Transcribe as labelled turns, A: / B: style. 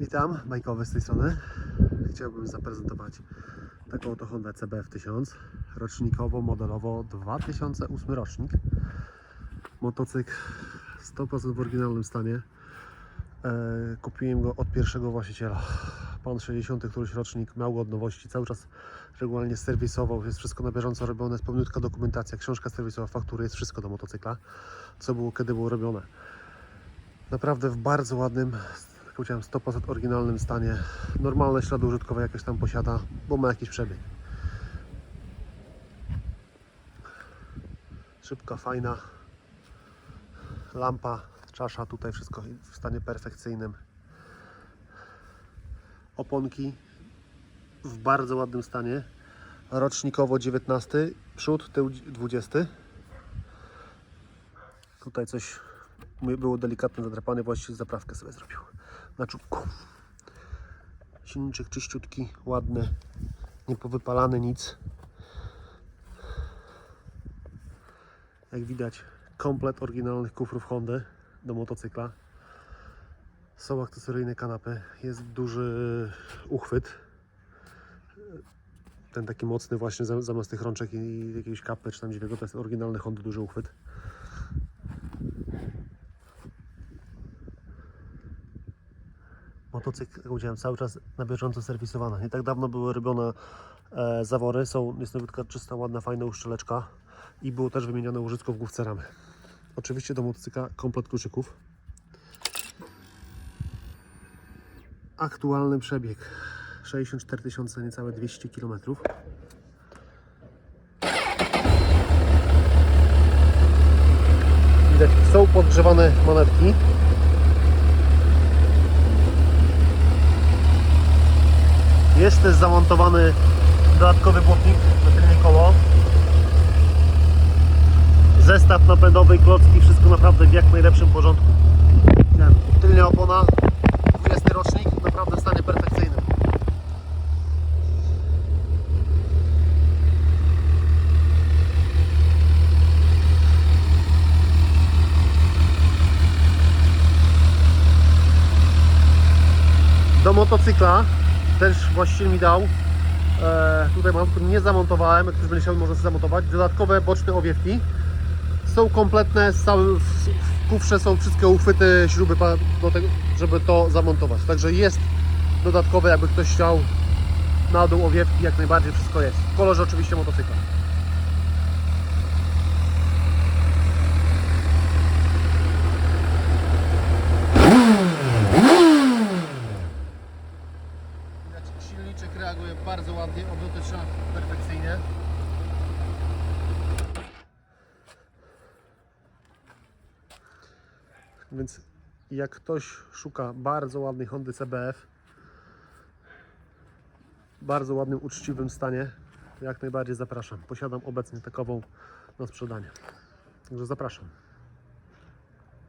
A: Witam, bajkowy z tej strony. Chciałbym zaprezentować taką oto Honda CBF 1000 rocznikowo, modelowo 2008 rocznik. Motocykl 100% w oryginalnym stanie. E, kupiłem go od pierwszego właściciela. Pan 60 któryś rocznik miał go od nowości, cały czas regularnie serwisował, jest wszystko na bieżąco robione, jest pełniutka dokumentacja, książka serwisowa, faktury, jest wszystko do motocykla, co było, kiedy było robione. Naprawdę w bardzo ładnym, powiedziałem, 100% oryginalnym stanie. Normalne ślady użytkowe jakieś tam posiada, bo ma jakiś przebieg. Szybka, fajna. Lampa, czasza, tutaj wszystko w stanie perfekcyjnym. Oponki w bardzo ładnym stanie. Rocznikowo 19, przód, tył 20. Tutaj coś było delikatne zadrapanie, właściwie zaprawkę sobie zrobił na czubku. Silniczek czyściutki, ładny, niepowypalany nic. Jak widać, komplet oryginalnych kufrów Hondy do motocykla. Są akcesoryjne kanapy, jest duży uchwyt. Ten taki mocny właśnie zam- zamiast tych rączek i jakiegoś kapy czy tam dźwięku, to jest oryginalny Hondy duży uchwyt. Motocykl, jak powiedziałem, cały czas na bieżąco serwisowany. Nie tak dawno były robione e, zawory, są, jest czysta, ładna, fajna uszczeleczka i było też wymienione łożysko w główce ramy. Oczywiście do motocykla komplet kluczyków. Aktualny przebieg 64 tysiące, niecałe 200 km. Widać, są podgrzewane manetki. Jest też zamontowany dodatkowy błotnik na tylnie koło. Zestaw napędowy, klocki, wszystko naprawdę w jak najlepszym porządku. Tylnia opona, 20 rocznik, naprawdę w stanie perfekcyjnym. Do motocykla też właściciel mi dał. E, tutaj mam, który nie zamontowałem, jak ktoś będzie chciał, można sobie zamontować. Dodatkowe boczne owiewki. Są kompletne, w, kufrze są wszystkie uchwyty, śruby do tego, żeby to zamontować. Także jest dodatkowe, jakby ktoś chciał na dół owiewki, jak najbardziej wszystko jest. W kolorze oczywiście motocykla. Widać, silniczek reaguje bardzo ładnie, obroty trzyma perfekcyjnie. Więc jak ktoś szuka bardzo ładnej Hondy CBF, w bardzo ładnym, uczciwym stanie, jak najbardziej zapraszam. Posiadam obecnie takową na sprzedanie. Także zapraszam.